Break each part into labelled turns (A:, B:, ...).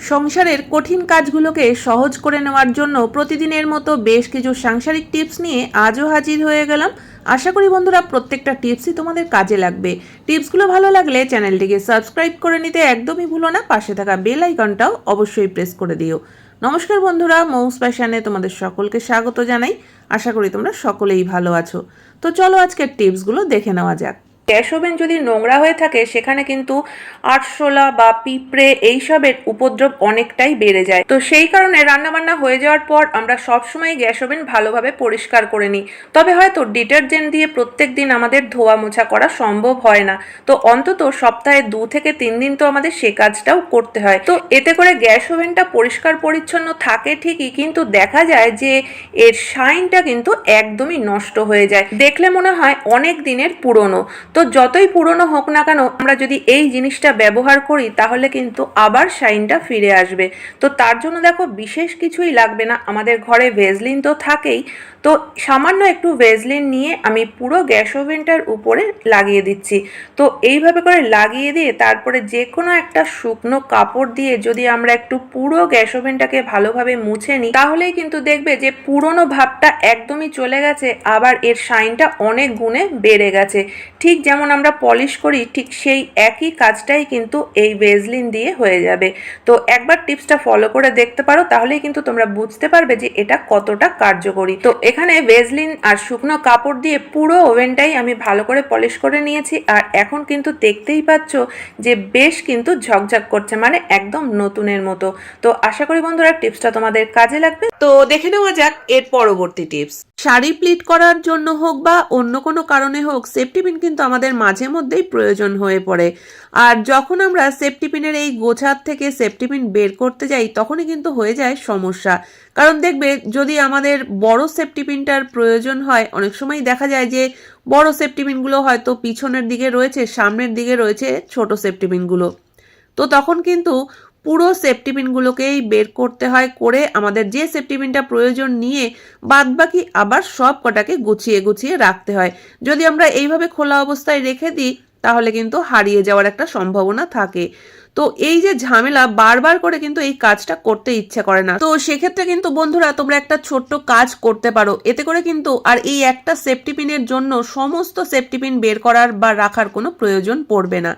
A: সংসারের কঠিন কাজগুলোকে সহজ করে নেওয়ার জন্য প্রতিদিনের মতো বেশ কিছু সাংসারিক টিপস নিয়ে আজও হাজির হয়ে গেলাম। আশা করি বন্ধুরা প্রত্যেকটা টিপসই তোমাদের কাজে লাগবে। টিপসগুলো ভালো লাগলে চ্যানেলটিকে সাবস্ক্রাইব করে নিতে একদমই ভুলো না। পাশে থাকা বেল আইকনটাও অবশ্যই প্রেস করে দিও। নমস্কার বন্ধুরা, মৌস প্যাশানে তোমাদের সকলকে স্বাগত জানাই। আশা করি তোমরা সকলেই ভালো আছো। তো চলো আজকের টিপসগুলো দেখে নেওয়া যাক। ওভেন যদি নোংরা হয়ে থাকে, সেখানে কিন্তু আরশোলা বা পিঁপড়ে এইসবের উপদ্রব অনেকটাই বেড়ে যায়। তো সেই কারণে রান্নাবান্না হয়ে যাওয়ার পর আমরা সবসময় গ্যাস ওভেন ভালোভাবে পরিষ্কার করে নিই। তবে হয়তো ডিটারজেন্ট দিয়ে প্রত্যেক দিন আমাদের ধোয়া মোছা করা সম্ভব হয় না। তো অন্তত সপ্তাহে দু থেকে তিন দিন তো আমাদের সে কাজটাও করতে হয়। তো এতে করে গ্যাস ওভেনটা পরিষ্কার পরিচ্ছন্ন থাকে ঠিকই, কিন্তু দেখা যায় যে এর শাইনটা কিন্তু একদমই নষ্ট হয়ে যায়। দেখলে মনে হয় অনেক দিনের পুরনো। তো যতই পুরনো হোক না কেন, আমরা যদি এই জিনিসটা ব্যবহার করি, তাহলে কিন্তু আবার শাইনটা ফিরে আসবে। তো তার জন্য দেখো, বিশেষ কিছুই লাগবে না। আমাদের ঘরে ভেজলিন তো থাকেই। তো সামান্য একটু ভেজলিন নিয়ে আমি পুরো গ্যাস ওভেনটার উপরে লাগিয়ে দিচ্ছি। তো এইভাবে করে লাগিয়ে দিয়ে তারপরে যে কোনো একটা শুকনো কাপড় দিয়ে যদি আমরা একটু পুরো গ্যাস ওভেনটাকে ভালোভাবে মুছে নিই, তাহলেই কিন্তু দেখবে যে পুরনো ভাবটা একদমই চলে গেছে। আবার এর শাইনটা অনেক গুণে বেড়ে গেছে। ঠিক যেমন আমরা পলিশ করি, ঠিক সেই একই কাজটাই কিন্তু এই ভেজলিন দিয়ে হয়ে যাবে। তো একবার টিপসটা ফলো করে দেখতে পারো, তাহলেই কিন্তু তোমরা বুঝতে পারবে যে এটা কতটা কার্যকরী। তো এখানে ভেজলিন আর শুকনো কাপড় দিয়ে পুরো ওভেনটাই আমি ভালো করে পলিশ করে নিয়েছি, আর এখন কিন্তু দেখতেই পাচ্ছ যে বেশ কিন্তু ঝকঝক করছে মানে একদম নতুনের মতো। তো আশা করি বন্ধুরা টিপসটা তোমাদের কাজে লাগবে। তো দেখে নেওয়া যাক এর পরবর্তী টিপস। শাড়ি প্লিট করার জন্য হোক বা অন্য কোনো কারণে হোক সেফটি পিন কিন্তু আমাদের মাঝে মধ্যেই প্রয়োজন হয়ে পড়ে। আর যখন আমরা সেফটি পিনের এই গোছার থেকে সেফটি পিন বের করতে যাই, তখনই কিন্তু হয়ে যায় সমস্যা। কারণ দেখবে, যদি আমাদের বড় সেফটি পিনটার প্রয়োজন হয়, অনেক সময় দেখা যায় যে বড় সেফটি পিনগুলো হয়তো পিছনের দিকে রয়েছে, সামনের দিকে রয়েছে ছোট সেফটি পিনগুলো তো তখন কিন্তু পুরো সেফটি পিনগুলোকেই বের করতে হয় করে আমাদের যে সেফটি পিনটা প্রয়োজন নিয়ে বাদবাকি আবার সব কটাকে গুছিয়ে গুছিয়ে রাখতে হয়। যদি আমরা এইভাবে খোলা অবস্থায় রেখে দিই, তাহলে কিন্তু হারিয়ে যাওয়ার একটা সম্ভাবনা থাকে। তো এই যে ঝামেলা বারবার করে কিন্তু এই কাজটা করতে ইচ্ছে করে না। তো সেক্ষেত্রে কিন্তু বন্ধুরা, তোমরা একটা ছোট্ট কাজ করতে পারো। এতে করে কিন্তু আর এই একটা সেফটি পিনের জন্য সমস্ত সেফটি পিন বের করার বা রাখার কোনো প্রয়োজন পড়বে না।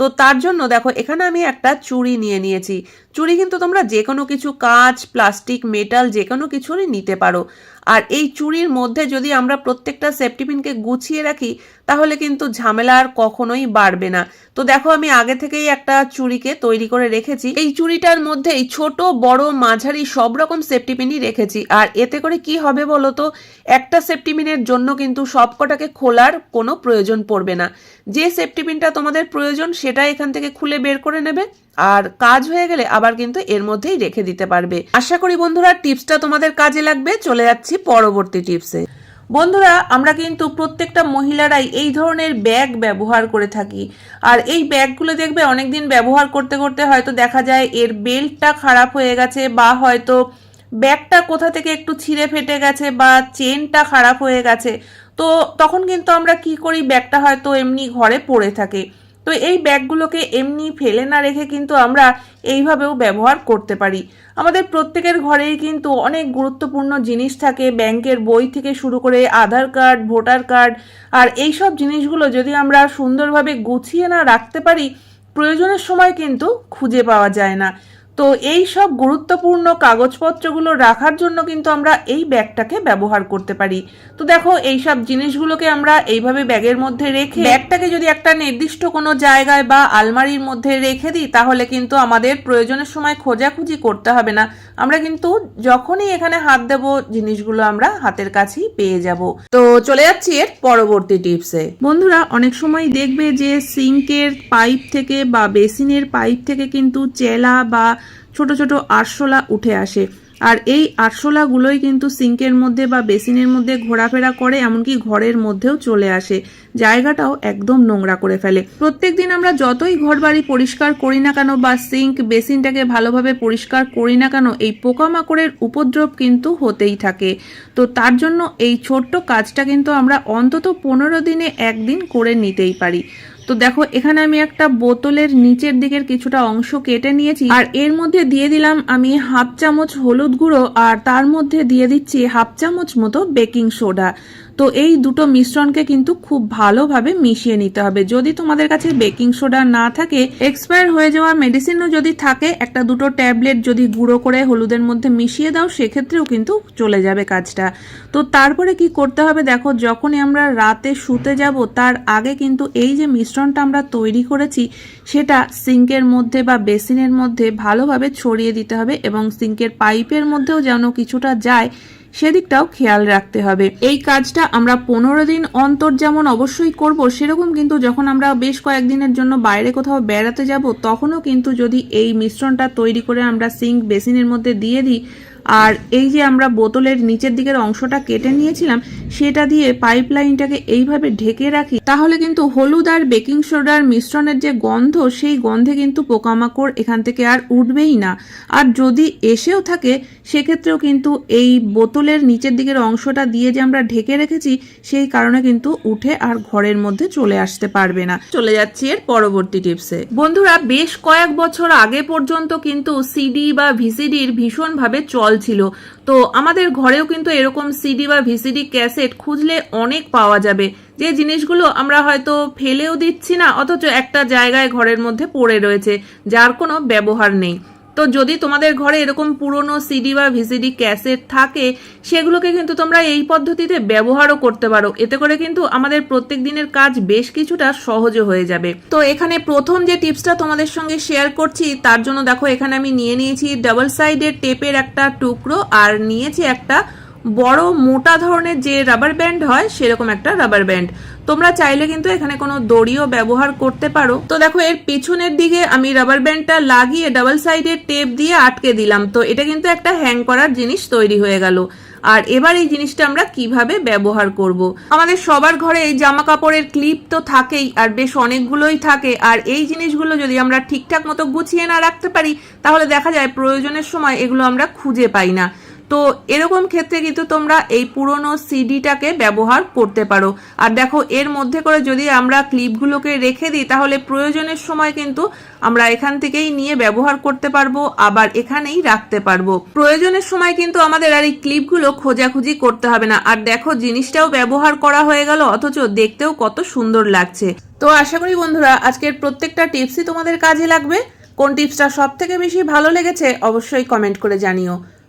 A: তো তার জন্য দেখো, এখানে আমি একটা চুড়ি নিয়ে নিয়েছি। চুড়ি কিন্তু তোমরা যে কোনো কিছু কাঁচ, প্লাস্টিক মেটাল যে কোনো কিছুরই নিতে পারো। আর এই চুড়ির মধ্যে যদি আমরা প্রত্যেকটা সেফটি পিনকে গুছিয়ে রাখি, তাহলে কিন্তু ঝামেলা আর কখনোই বাড়বে না। তো দেখো, আমি আগে থেকেই একটা চুড়িকে তৈরি করে রেখেছি। এই চুড়িটার মধ্যেই ছোট, বড়, মাঝারি সব রকম সেফটি পিনই রেখেছি। আর এতে করে কি হবে বলো তো? একটা সেফটি পিনের জন্য কিন্তু সবকটাকে খোলার কোনো প্রয়োজন পড়বে না। যে সেফটি পিনটা তোমাদের প্রয়োজন, সেটা এখান থেকে খুলে বের করে নেবে। আর কাজ হয়ে গেলে আবার কিন্তু এর মধ্যেই রেখে দিতে পারবে। আশা করি বন্ধুরা টিপসটা তোমাদের কাজে লাগবে। চলে যাচ্ছি পরবর্তী টিপসে। বন্ধুরা, আমরা কিন্তু প্রত্যেকটা মহিলারাই এই ধরনের ব্যাগ ব্যবহার করে থাকি। আর এই ব্যাগগুলো দেখবে অনেকদিন ব্যবহার করতে করতে হয়তো দেখা যায় এর বেল্টটা খারাপ হয়ে গেছে বা হয়তো ব্যাগটা কোথা থেকে একটু ছিঁড়ে ফেটে গেছে বা চেনটা খারাপ হয়ে গেছে। তো তখন কিন্তু আমরা কি করি, ব্যাগটা হয়তো এমনি ঘরে পড়ে থাকে। তো এই ব্যাগগুলোকে এমনি ফেলে না রেখে কিন্তু আমরা এইভাবেও ব্যবহার করতে পারি। আমাদের প্রত্যেকের ঘরেই কিন্তু অনেক গুরুত্বপূর্ণ জিনিস থাকে, ব্যাংকের বই থেকে শুরু করে আধার কার্ড, ভোটার কার্ড, আর এই সব জিনিসগুলো যদি আমরা সুন্দরভাবে গুছিয়ে না রাখতে পারি, প্রয়োজনের সময় কিন্তু খুঁজে পাওয়া যায় না। তো এই সব গুরুত্বপূর্ণ কাগজপত্রগুলো রাখার জন্য কিন্তু আমরা এই ব্যাগটাকে ব্যবহার করতে পারি। তো দেখো, এই সব জিনিসগুলোকে আমরা এইভাবে ব্যাগের মধ্যে রেখে ব্যাগটাকে যদি একটা নির্দিষ্ট কোনো জায়গায় বা আলমারির মধ্যে রেখে দিই, তাহলে কিন্তু আমাদের প্রয়োজনের সময় খোঁজাখুঁজি করতে হবে না। আমরা কিন্তু যখনই এখানে হাত দেব, জিনিসগুলো আমরা হাতের কাছেই পেয়ে যাব। তো চলে যাচ্ছি এর পরবর্তী টিপসে। বন্ধুরা, অনেক সময় দেখবে যে সিঙ্কের পাইপ থেকে বা বেসিনের পাইপ থেকে কিন্তু চেলা বা ছোট ছোট আরশোলা উঠে আসে। আর এই আরশোলাগুলোই কিন্তু সিঙ্কের মধ্যে বা বেসিনের মধ্যে ঘোরাফেরা করে, এমনকি ঘরের মধ্যেও চলে আসে। জায়গাটাও একদম নোংরা করে ফেলে। প্রত্যেক দিন আমরা যতই ঘর বাড়ি পরিষ্কার করি না কেন বা সিঙ্ক, বেসিনটাকে ভালোভাবে পরিষ্কার করি না কেন, এই পোকামাকড়ের উপদ্রব কিন্তু হতেই থাকে। তো তার জন্য এই ছোট্ট কাজটা কিন্তু আমরা অন্তত পনেরো দিনে একদিন করে নিতেই পারি। তো দেখো, এখানে আমি একটা বোতলের নিচের দিকের কিছুটা অংশ কেটে নিয়েছি, আর এর মধ্যে দিয়ে দিলাম আমি হাফ চামচ হলুদ গুঁড়ো, আর তার মধ্যে দিয়ে দিচ্ছি হাফ চামচ মতো বেকিং সোডা। তো এই দুটো মিশ্রণকে কিন্তু খুব ভালোভাবে মিশিয়ে নিতে হবে। যদি তোমাদের কাছে বেকিং সোডা না থাকে, এক্সপায়ার হয়ে যাওয়া মেডিসিনও যদি থাকে, একটা দুটো ট্যাবলেট যদি গুঁড়ো করে হলুদের মধ্যে মিশিয়ে দাও, সেক্ষেত্রেও কিন্তু চলে যাবে কাজটা। তো তারপরে কি করতে হবে দেখো, যখনই আমরা রাতে শুতে যাব, তার আগে কিন্তু এই যে মিশ্রণটা আমরা তৈরি করেছি, সেটা সিঙ্কের মধ্যে বা বেসিনের মধ্যে ভালোভাবে ছড়িয়ে দিতে হবে এবং সিঙ্কের পাইপের মধ্যেও যেন কিছুটা যায় সেদিকটাও খেয়াল রাখতে হবে। এই কাজটা আমরা পনেরো দিন অন্তর যেমন অবশ্যই করব, সেরকম কিন্তু যখন আমরা বেশ কয়েকদিনের জন্য বাইরে কোথাও বেড়াতে যাব, তখনও কিন্তু যদি এই মিশ্রণটা তৈরি করে আমরা সিঙ্ক বেসিনের মধ্যে দিয়ে দিই আর এই যে আমরা বোতলের নিচের দিকের অংশটা কেটে নিয়েছিলাম, সেটা দিয়ে পাইপ লাইনটাকে এইভাবে ঢেকে রাখি, তাহলে কিন্তু হলুদ আর বেকিং সোডার মিশ্রণের যে গন্ধ, সেই গন্ধে কিন্তু পোকামাকড় এখান থেকে আর উঠবেই না। আর যদি এসেও থাকে, সেক্ষেত্রেও কিন্তু এই বোতলের নিচের দিকের অংশটা দিয়ে যে আমরা ঢেকে রেখেছি, সেই কারণে কিন্তু উঠে আর ঘরের মধ্যে চলে আসতে পারবে না। চলে যাচ্ছি এর পরবর্তী টিপসে। বন্ধুরা, বেশ কয়েক বছর আগে পর্যন্ত কিন্তু সিডি বা ভিসিডির ভীষণভাবে চল ছিল। তো আমাদের ঘরেও কিন্তু এরকম সিডি বা ভিসিডি ক্যাসেট খুঁজলে অনেক পাওয়া যাবে। যে জিনিসগুলো আমরা হয়তো ফেলেও দিচ্ছি না, অথচ একটা জায়গায় ঘরের মধ্যে পড়ে রয়েছে, যার কোনো ব্যবহার নেই। তো যদি তোমাদের ঘরে এরকম পুরনো সিডি বা ভিসিডি ক্যাসেট থাকে, সেগুলোকে কিন্তু তোমরা এই পদ্ধতিতে ব্যবহারও করতে পারো। এতে করে কিন্তু আমাদের প্রত্যেক দিনের কাজ বেশ কিছুটা সহজও হয়ে যাবে। তো এখানে প্রথম যে টিপসটা তোমাদের সঙ্গে শেয়ার করছি, তার জন্য দেখো এখানে আমি নিয়ে নিয়েছি ডাবল সাইডের টেপের একটা টুকরো আর নিয়েছি একটা বড় মোটা ধরনের যে রাবার ব্যান্ড হয়, সেরকম একটা রাবার ব্যান্ড তোমরা চাইলে কিন্তু এখানে কোনো দড়িও ব্যবহার করতে পারো। তো দেখো, এর পেছনের দিকে আমি রাবার ব্যান্ডটা লাগিয়ে ডাবল সাইডের টেপ দিয়ে আটকে দিলাম। তো এটা কিন্তু একটা হ্যাং করার জিনিস তৈরি হয়ে গেল। আর এবার এই জিনিসটা আমরা কীভাবে ব্যবহার করব। আমাদের সবার ঘরে এই জামা কাপড়ের ক্লিপ তো থাকেই, আর বেশ অনেকগুলোই থাকে। আর এই জিনিসগুলো যদি আমরা ঠিকঠাক মতো গুছিয়ে না রাখতে পারি, তাহলে দেখা যায় প্রয়োজনের সময় এগুলো আমরা খুঁজে পাই না। তো এরকম ক্ষেত্রে কিন্তু তোমরা এই পুরনো সিডিটাকে ব্যবহার করতে পারো। আর দেখো, এর মধ্যে করে যদি আমরা ক্লিপগুলোকে রেখে দিই, তাহলে প্রয়োজনের সময় কিন্তু আমরা এখান থেকেই নিয়ে ব্যবহার করতে পারব, আবার এখানেই রাখতে পারব। প্রয়োজনের সময় কিন্তু আমাদের আর এই ক্লিপগুলো খোঁজাখুঁজি করতে হবে না। আর দেখো, জিনিসটাও ব্যবহার করা হয়ে গেল, অথচ দেখতেও কত সুন্দর লাগছে। তো আশা করি বন্ধুরা, আজকের প্রত্যেকটা টিপসই তোমাদের কাজে লাগবে। কোন টিপসটা সব থেকে বেশি ভালো লেগেছে, অবশ্যই কমেন্ট করে জানিও।